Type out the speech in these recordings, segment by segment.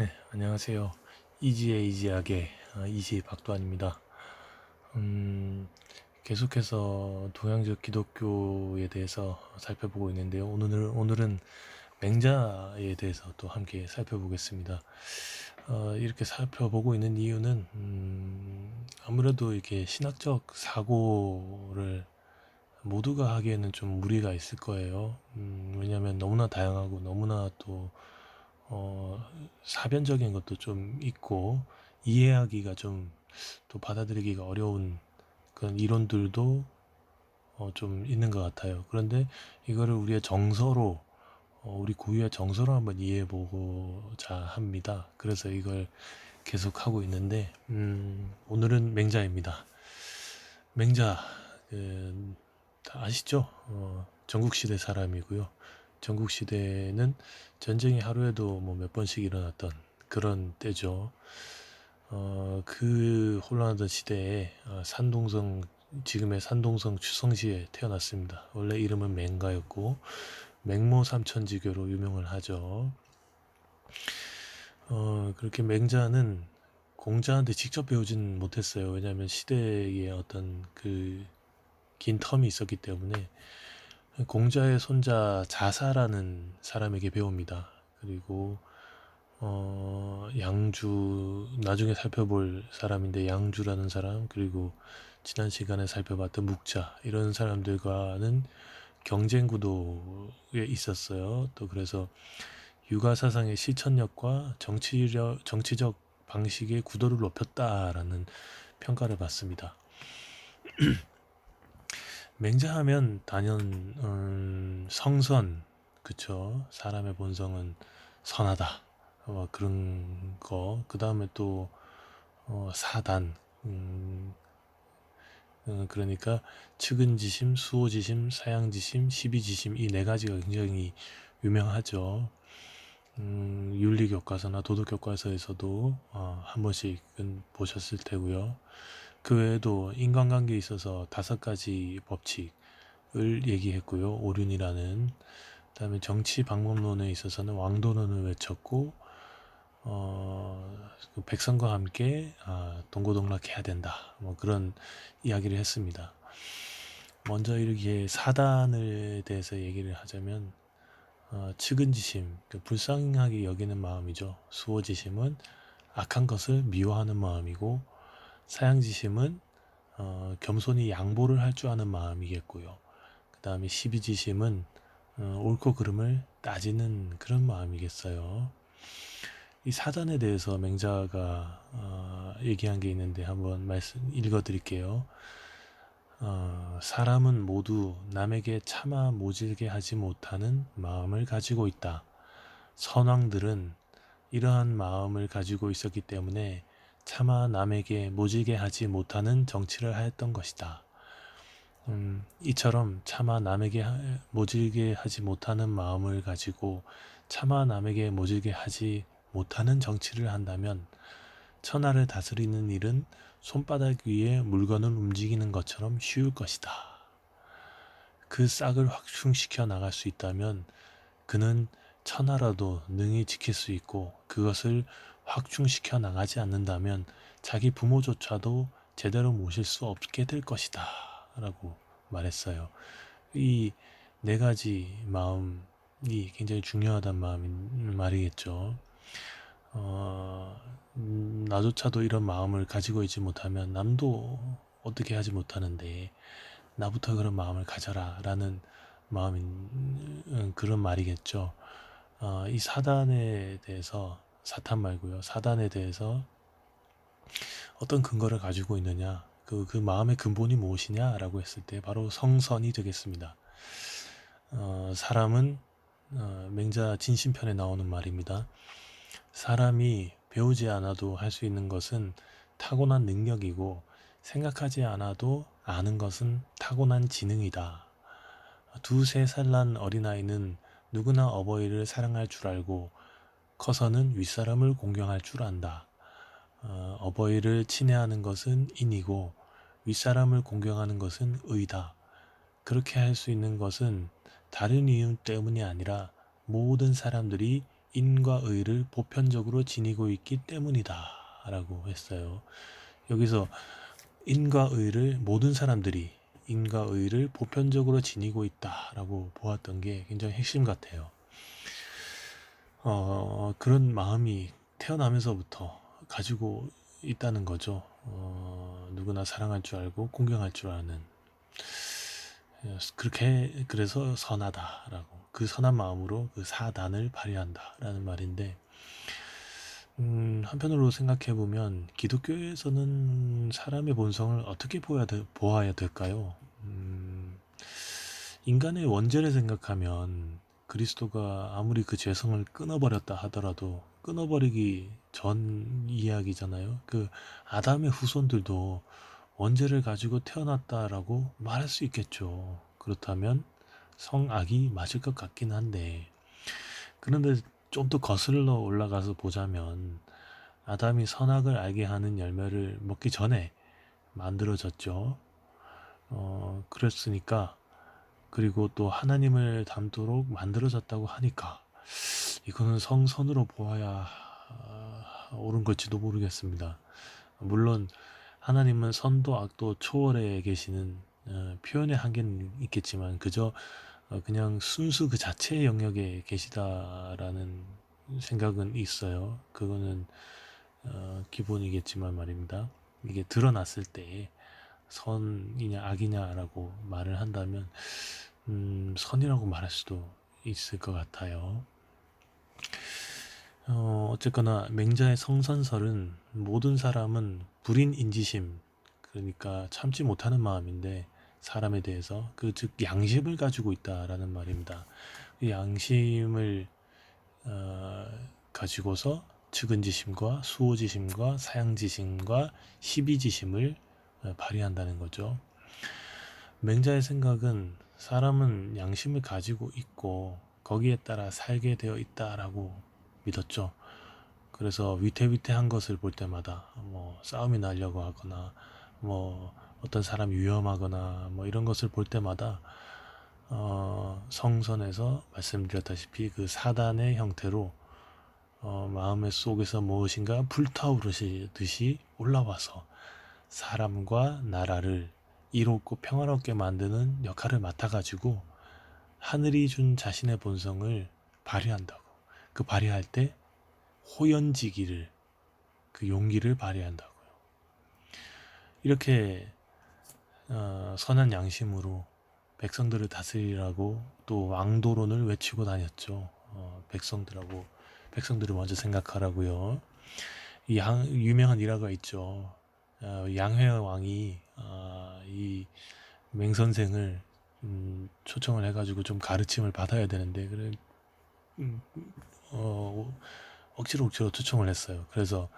네, 안녕하세요. 이지의 이지하게 어, 이지 박도환입니다. 음, 계속해서 동양적 기독교에 대해서 살펴보고 있는데요. 오늘, 오늘은 맹자에 대해서 또 함께 살펴보겠습니다. 어, 이렇게 살펴보고 있는 이유는 음, 아무래도 이렇게 신학적 사고를 모두가 하기에는 좀 무리가 있을 거예요. 음, 왜냐하면 너무나 다양하고 너무나 또 어, 사변적인 것도 좀 있고 이해하기가 좀 또 받아들이기가 어려운 그런 이론들도 어, 좀 있는 것 같아요. 그런데 이거를 우리의 정서로 어, 우리 고유의 정서로 한번 이해해 보고자 합니다. 그래서 이걸 계속 하고 있는데 음, 오늘은 맹자입니다. 맹자 그, 다 아시죠? 어, 전국시대 사람이고요. 전국시대는 전쟁이 하루에도 뭐 몇 번씩 일어났던 그런 때죠. 어, 그 혼란하던 시대에 어, 산동성 지금의 산동성 추성시에 태어났습니다. 원래 이름은 맹가였고 맹모 삼천지교로 유명을 하죠. 어, 그렇게 맹자는 공자한테 직접 배우진 못했어요. 왜냐하면 시대의 어떤 그 긴 텀이 있었기 때문에 공자의 손자 자사라는 사람에게 배웁니다. 그리고 어, 양주 나중에 살펴볼 사람인데 양주라는 사람 그리고 지난 시간에 살펴봤던 묵자 이런 사람들과는 경쟁 구도에 있었어요. 또 그래서 육아 사상의 실천력과 정치력 정치적 방식의 구도를 높였다라는 평가를 받습니다. 맹자하면 단연 음, 성선 그쵸 사람의 본성은 선하다 어, 그런 거 그 다음에 또 어, 사단 음, 음, 그러니까 측은지심, 수호지심, 사양지심, 시비지심 이 네 가지가 굉장히 유명하죠. 음, 윤리 교과서나 도덕 교과서에서도 어, 한 번씩은 보셨을 테고요. 그 외에도 인간관계에 있어서 다섯 가지 법칙을 얘기했고요. 오륜이라는 그다음에 정치 방법론에 있어서는 왕도론을 외쳤고 어, 그 백성과 함께 아, 동고동락해야 된다. 뭐 그런 이야기를 했습니다. 먼저 이렇게 사단에 대해서 얘기를 하자면 어, 측은지심, 그 불쌍하게 여기는 마음이죠. 수호지심은 악한 것을 미워하는 마음이고 사양지심은 어, 겸손히 양보를 할 줄 아는 마음이겠고요. 그 다음에 시비지심은 어, 옳고 그름을 따지는 그런 마음이겠어요. 이 사단에 대해서 맹자가 어, 얘기한 게 있는데 한번 말씀 읽어드릴게요. 어, 사람은 모두 남에게 차마 모질게 하지 못하는 마음을 가지고 있다. 선왕들은 이러한 마음을 가지고 있었기 때문에 차마 남에게 모질게 하지 못하는 정치를 하였던 것이다. 음, 이처럼 차마 남에게 모질게 하지 못하는 마음을 가지고 차마 남에게 모질게 하지 못하는 정치를 한다면 천하를 다스리는 일은 손바닥 위에 물건을 움직이는 것처럼 쉬울 것이다. 그 싹을 확충시켜 나갈 수 있다면 그는 천하라도 능히 지킬 수 있고 그것을 확충시켜 나가지 않는다면 자기 부모조차도 제대로 모실 수 없게 될 것이다. 라고 말했어요. 이 네 가지 마음이 굉장히 중요하단 마음인 말이겠죠. 어, 음, 나조차도 이런 마음을 가지고 있지 못하면 남도 어떻게 하지 못하는데 나부터 그런 마음을 가져라 라는 마음인 음, 그런 말이겠죠. 어, 이 사단에 대해서 사탄 말고요. 사단에 대해서 어떤 근거를 가지고 있느냐, 그, 그 마음의 근본이 무엇이냐 라고 했을 때 바로 성선이 되겠습니다. 어, 사람은 어, 맹자 진심편에 나오는 말입니다. 사람이 배우지 않아도 할 수 있는 것은 타고난 능력이고 생각하지 않아도 아는 것은 타고난 지능이다. 두세 살 난 어린아이는 누구나 어버이를 사랑할 줄 알고 커서는 윗사람을 공경할 줄 안다. 어, 버이를 친애하는 것은 인이고 윗사람을 공경하는 것은 의다. 그렇게 할 수 있는 것은 다른 이유 때문이 아니라 모든 사람들이 인과 의를 보편적으로 지니고 있기 때문이다 라고 했어요. 여기서 인과 의를 모든 사람들이 인과 의를 보편적으로 지니고 있다 라고 보았던 게 굉장히 핵심 같아요. 어, 그런 마음이 태어나면서부터 가지고 있다는 거죠. 어, 누구나 사랑할 줄 알고 공경할 줄 아는 그렇게 그래서 선하다라고 그 선한 마음으로 그 사단을 발휘한다라는 말인데 음, 한편으로 생각해 보면 기독교에서는 사람의 본성을 어떻게 보아야, 되, 보아야 될까요? 음, 인간의 원죄를 생각하면 그리스도가 아무리 그 죄성을 끊어버렸다 하더라도 끊어버리기 전 이야기잖아요. 그 아담의 후손들도 원죄를 가지고 태어났다라고 말할 수 있겠죠. 그렇다면 성악이 맞을 것 같긴 한데 그런데 좀 더 거슬러 올라가서 보자면 아담이 선악을 알게 하는 열매를 먹기 전에 만들어졌죠. 어, 그랬으니까 그리고 또 하나님을 닮도록 만들어졌다고 하니까 이거는 성선으로 보아야 아, 옳은 걸지도 모르겠습니다. 물론 하나님은 선도 악도 초월해 계시는 어, 표현의 한계는 있겠지만 그저 어, 그냥 순수 그 자체의 영역에 계시다라는 생각은 있어요. 그거는 어, 기본이겠지만 말입니다. 이게 드러났을 때 선이냐 악이냐라고 말을 한다면 음, 선이라고 말할 수도 있을 것 같아요. 어, 어쨌거나 맹자의 성선설은 모든 사람은 불인 인지심 그러니까 참지 못하는 마음인데 사람에 대해서 그 즉 양심을 가지고 있다라는 말입니다. 그 양심을 어, 가지고서 측은지심과 수호지심과 사양지심과 시비지심을 어, 발휘한다는 거죠. 맹자의 생각은 사람은 양심을 가지고 있고 거기에 따라 살게 되어 있다라고 믿었죠. 그래서 위태위태한 것을 볼 때마다 뭐 싸움이 나려고 하거나 뭐 어떤 사람이 위험하거나 뭐 이런 것을 볼 때마다 어, 성선에서 말씀드렸다시피 그 사단의 형태로 어, 마음의 속에서 무엇인가 불타오르듯이 올라와서 사람과 나라를 이롭고 평화롭게 만드는 역할을 맡아가지고 하늘이 준 자신의 본성을 발휘한다고. 그 발휘할 때 호연지기를, 그 용기를 발휘한다고요. 이렇게 어, 선한 양심으로 백성들을 다스리라고 또 왕도론을 외치고 다녔죠. 어, 백성들하고 백성들을 먼저 생각하라고요. 이 양, 유명한 일화가 있죠. 어, 양회 왕이 어, 이 맹선생을 음, 초청을 해가지고 좀 가르침을 받아야 되는데 그래 음, 어, 억지로 억지로 초청을 했어요. 그래서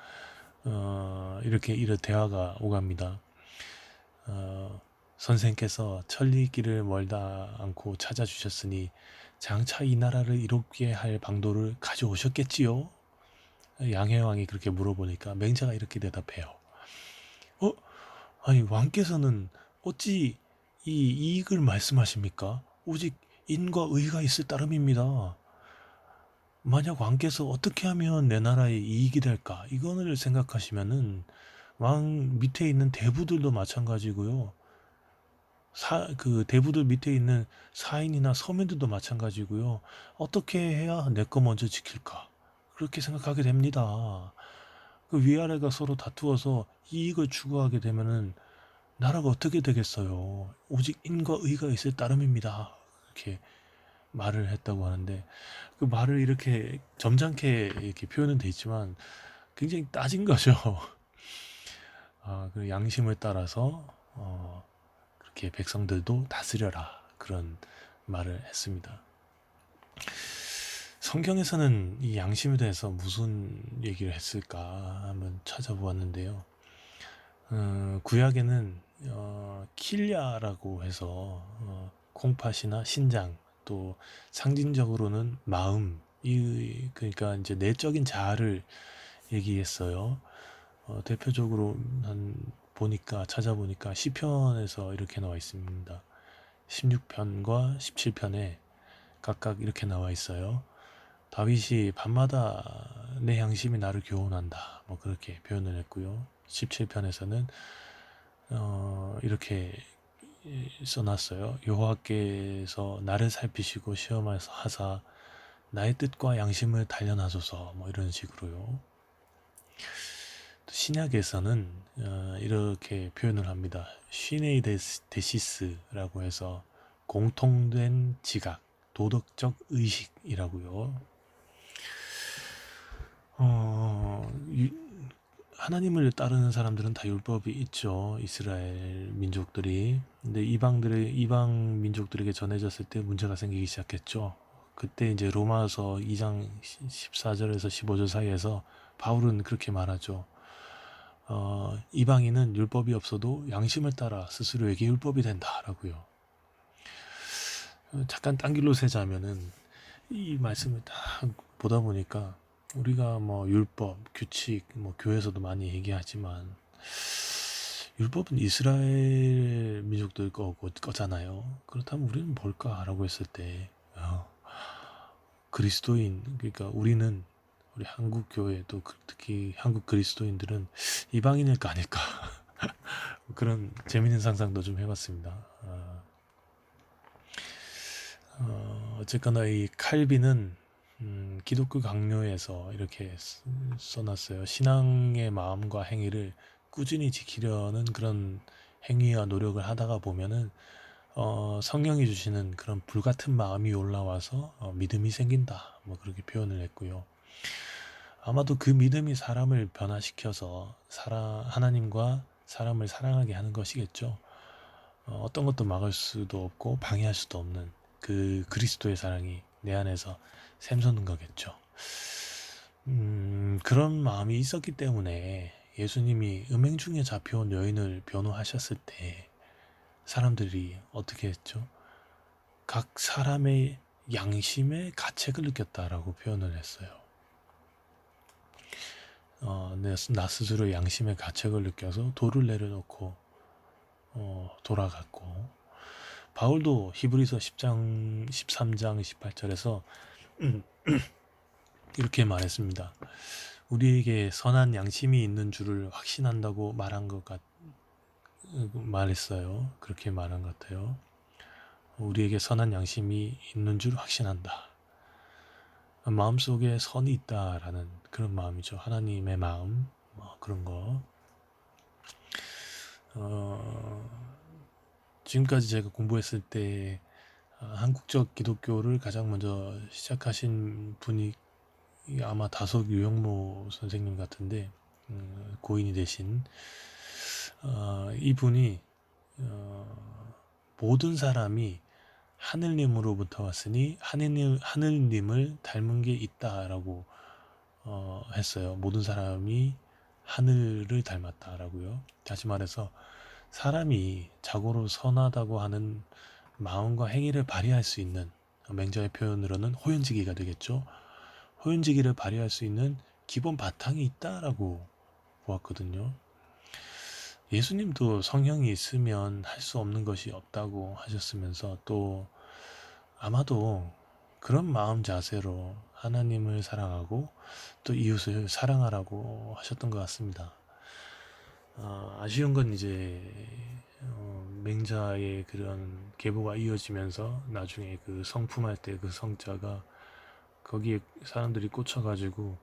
어, 이렇게 이런 대화가 오갑니다. 어, 선생께서 천리길을 멀다 않고 찾아주셨으니 장차 이 나라를 이롭게 할 방도를 가져오셨겠지요? 양해왕이 그렇게 물어보니까 맹자가 이렇게 대답해요. 어? 아니 왕께서는 어찌 이 이익을 말씀하십니까? 오직 인과 의가 있을 따름입니다. 만약 왕께서 어떻게 하면 내 나라에 이익이 될까? 이거를 생각하시면은 왕 밑에 있는 대부들도 마찬가지고요. 사, 그 대부들 밑에 있는 사인이나 서민들도 마찬가지고요. 어떻게 해야 내 거 먼저 지킬까? 그렇게 생각하게 됩니다. 그 위아래가 서로 다투어서 이익을 추구하게 되면은 나라가 어떻게 되겠어요? 오직 인과 의가 있을 따름입니다. 이렇게 말을 했다고 하는데 그 말을 이렇게 점잖게 이렇게 표현은 돼 있지만 굉장히 따진 거죠. 아, 그 양심을 따라서 어, 그렇게 백성들도 다스려라 그런 말을 했습니다. 성경에서는 이 양심에 대해서 무슨 얘기를 했을까 한번 찾아보았는데요. 어, 구약에는 어, 킬야라고 해서 어, 콩팥이나 신장 또 상징적으로는 마음 이 그러니까 이제 내적인 자아를 얘기했어요. 어, 대표적으로 한 보니까 찾아보니까 시편에서 이렇게 나와 있습니다. 16편과 17편에 각각 이렇게 나와 있어요. 다윗이 밤마다 내 양심이 나를 교훈한다. 뭐 그렇게 표현을 했고요. 17편에서는 어, 이렇게 써놨어요. 여호와께서 나를 살피시고 시험하사 하사 나의 뜻과 양심을 단련하소서 뭐 이런 식으로요. 또 신약에서는 어, 이렇게 표현을 합니다. 시네이 데시스라고 해서 공통된 지각, 도덕적 의식이라고요. 어, 하나님을 따르는 사람들은 다 율법이 있죠. 이스라엘 민족들이. 근데 이방들의 이방 민족들에게 전해졌을 때 문제가 생기기 시작했죠. 그때 이제 로마서 2장 14절에서 15절 사이에서 바울은 그렇게 말하죠. 어, 이방인은 율법이 없어도 양심을 따라 스스로에게 율법이 된다라고요. 어, 잠깐 딴 길로 세자면은 이 말씀을 다 보다 보니까 우리가 뭐 율법, 규칙, 뭐 교회에서도 많이 얘기하지만 율법은 이스라엘 민족들 거고 거잖아요. 그렇다면 우리는 뭘까라고 했을 때 어, 그리스도인 그러니까 우리는 우리 한국 교회 또 그, 특히 한국 그리스도인들은 이방인일까 아닐까 그런 재밌는 상상도 좀 해봤습니다. 어, 어, 어쨌거나 이 칼빈은 음, 기독교 강요에서 이렇게 써놨어요. 신앙의 마음과 행위를 꾸준히 지키려는 그런 행위와 노력을 하다가 보면은 어, 성령이 주시는 그런 불같은 마음이 올라와서 어, 믿음이 생긴다. 뭐 그렇게 표현을 했고요. 아마도 그 믿음이 사람을 변화시켜서 사람, 하나님과 사람을 사랑하게 하는 것이겠죠. 어, 어떤 것도 막을 수도 없고 방해할 수도 없는 그 그리스도의 사랑이 내 안에서 샘솟는 거겠죠. 음, 그런 마음이 있었기 때문에 예수님이 음행 중에 잡혀온 여인을 변호하셨을 때 사람들이 어떻게 했죠? 각 사람의 양심의 가책을 느꼈다라고 표현을 했어요. 어, 나 스스로 양심의 가책을 느껴서 돌을 내려놓고 어, 돌아갔고 바울도 히브리서 10장 13장 18절에서 이렇게 말했습니다. 우리에게 선한 양심이 있는 줄을 확신한다고 말한 것 같, 말했어요. 그렇게 말한 것 같아요. 우리에게 선한 양심이 있는 줄 확신한다. 마음속에 선이 있다라는 그런 마음이죠. 하나님의 마음, 뭐 그런 거. 어, 지금까지 제가 공부했을 때 아, 한국적 기독교를 가장 먼저 시작하신 분이 아마 다속 유영모 선생님 같은데 음, 고인이 되신 어, 이분이 어, 모든 사람이 하늘님으로부터 왔으니 하늘님, 하늘님을 닮은 게 있다라고 어, 했어요. 모든 사람이 하늘을 닮았다라고요. 다시 말해서 사람이 자고로 선하다고 하는 마음과 행위를 발휘할 수 있는 맹자의 표현으로는 호연지기가 되겠죠. 호연지기를 발휘할 수 있는 기본 바탕이 있다라고 보았거든요. 예수님도 성령이 있으면 할 수 없는 것이 없다고 하셨으면서 또 아마도 그런 마음 자세로 하나님을 사랑하고 또 이웃을 사랑하라고 하셨던 것 같습니다. 어, 아쉬운 건 이제 어, 맹자의 그런 계보가 이어지면서 나중에 그 성품할 때 그 성자가 거기에 사람들이 꽂혀가지고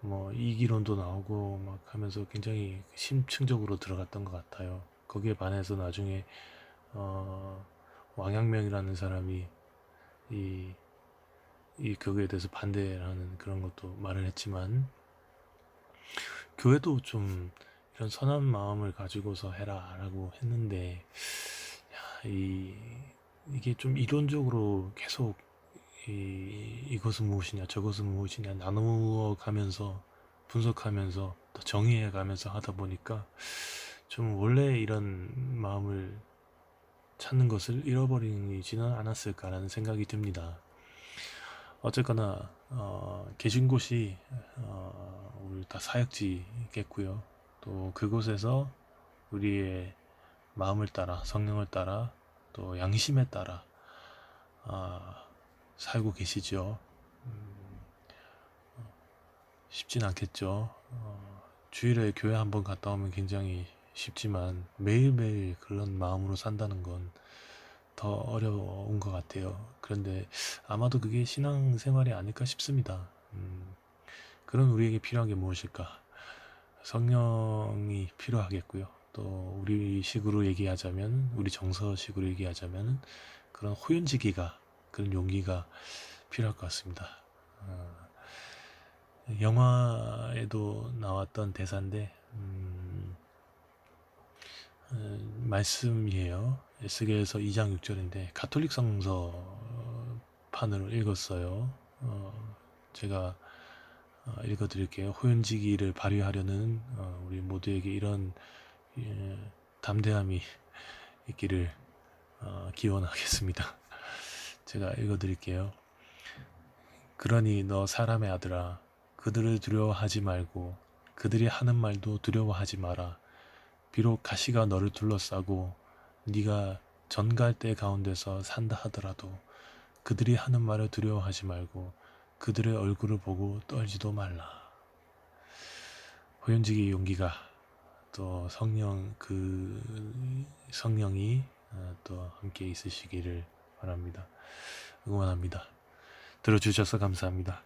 뭐 이기론도 나오고 막 하면서 굉장히 심층적으로 들어갔던 것 같아요. 거기에 반해서 나중에 어, 왕양명이라는 사람이 이, 이 거기에 대해서 반대라는 그런 것도 말을 했지만 교회도 좀 이런 선한 마음을 가지고서 해라라고 했는데 야, 이 이게 좀 이론적으로 계속 이, 이것은 무엇이냐 저것은 무엇이냐 나누어 가면서 분석하면서 또 정의해 가면서 하다 보니까 좀 원래 이런 마음을 찾는 것을 잃어버리지는 않았을까라는 생각이 듭니다. 어쨌거나 어, 계신 곳이 어, 우리 다 사역지겠고요. 또 그곳에서 우리의 마음을 따라 성령을 따라 또 양심에 따라 아, 살고 계시죠. 음, 쉽진 않겠죠. 어, 주일에 교회 한번 갔다 오면 굉장히 쉽지만 매일매일 그런 마음으로 산다는 건 더 어려운 것 같아요. 그런데 아마도 그게 신앙생활이 아닐까 싶습니다. 음, 그런 우리에게 필요한 게 무엇일까? 성령이 필요하겠고요. 또 우리 식으로 얘기하자면 우리 정서식으로 얘기하자면 그런 호연지기가 그런 용기가 필요할 것 같습니다. 어, 영화에도 나왔던 대사인데 음, 음, 말씀이에요. 에스겔서 2장 6절인데 가톨릭 성서 판으로 읽었어요. 어, 제가 어, 읽어드릴게요. 호연지기를 발휘하려는 어, 우리 모두에게 이런 예, 담대함이 있기를 어, 기원하겠습니다. 제가 읽어드릴게요. 그러니 너 사람의 아들아 그들을 두려워하지 말고 그들이 하는 말도 두려워하지 마라. 비록 가시가 너를 둘러싸고 네가 전갈대 가운데서 산다 하더라도 그들이 하는 말을 두려워하지 말고 그들의 얼굴을 보고 떨지도 말라. 호연지기 용기가 또 성령 그 성령이 어, 또 함께 있으시기를 바랍니다. 응원합니다. 들어주셔서 감사합니다.